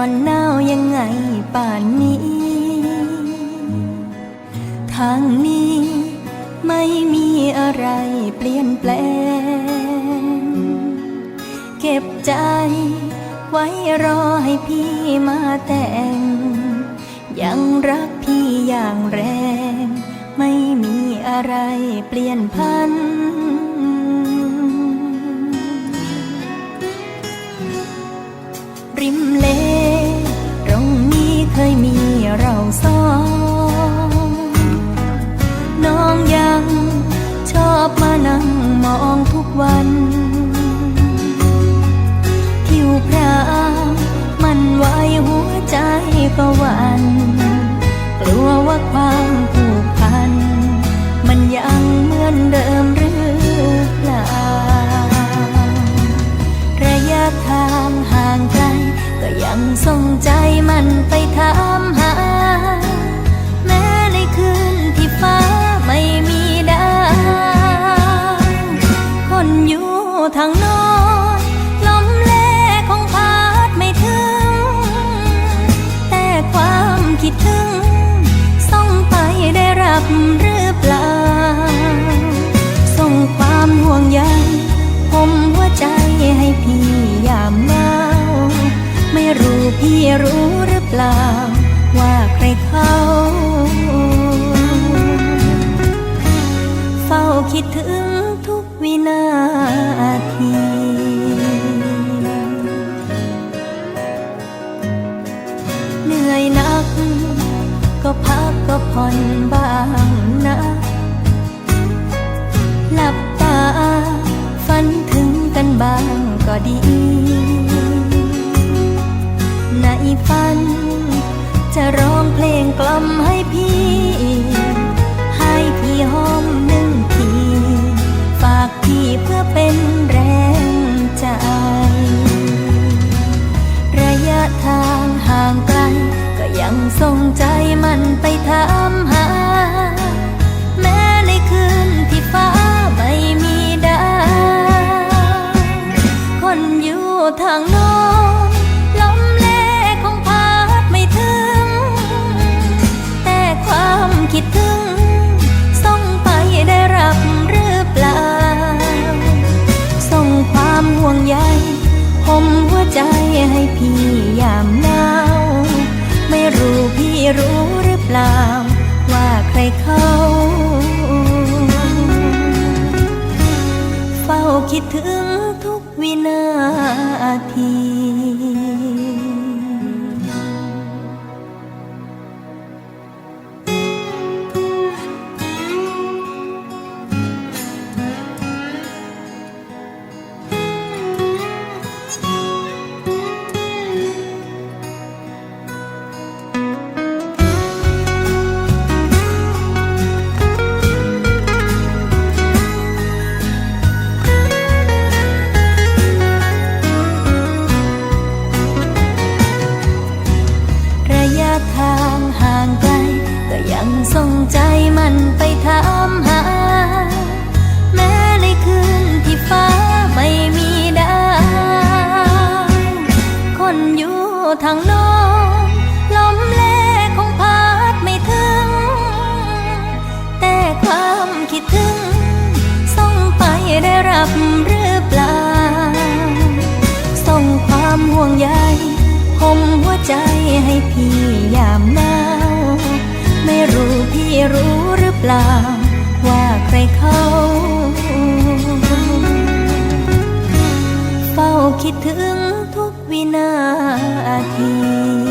อนหนาวยังไงป่านนี้ ทางนี้ไม่มีอะไรเปลี่ยนแปลง เก็บใจไว้รอให้พี่มาแต่ง ยังรักพี่อย่างแรง ไม่มีอะไรเปลี่ยนพันริมเล เคยมีเราสอง น้องยังชอบมานั่งมองทุกวันผิวพรามมันไหวหัวใจก็หวัน รู้พี่รู้หรือเปล่า ว่าใครเขาเฝ้าคิดถึงทุกวินาทีเหนื่อยนัก ก็พักก็ผ่อนบ้างนะหลับตา ฝันถึงกันบ้างก็ดีำให้พี่ ให้พี่หอมหนึ่งที ฝากพี่เพื่อเป็นแรงใจ ระยะทางห่างไกล ก็ยังส่งใจมันไปถามหา คิดถึง ส่งไปได้รับหรือเปล่า ส่งความห่วงใยผมหัวใจให้พี่ยามหนาว ไม่รู้พี่รู้หรือเปล่า ว่าใครเขาเฝ้าคิดถึงทุกวินา ทางน้นลมเลคงพัดไม่ถึง แต่ความคิดถึง ส่งไปได้รับหรือเปล่า ส่งความห่วงใยผมหัวใจให้พี่ยามหนาวไม่รู้พี่รู้หรือเปล่า ว่าใครเขาเฝ้าคิดถึง วินาที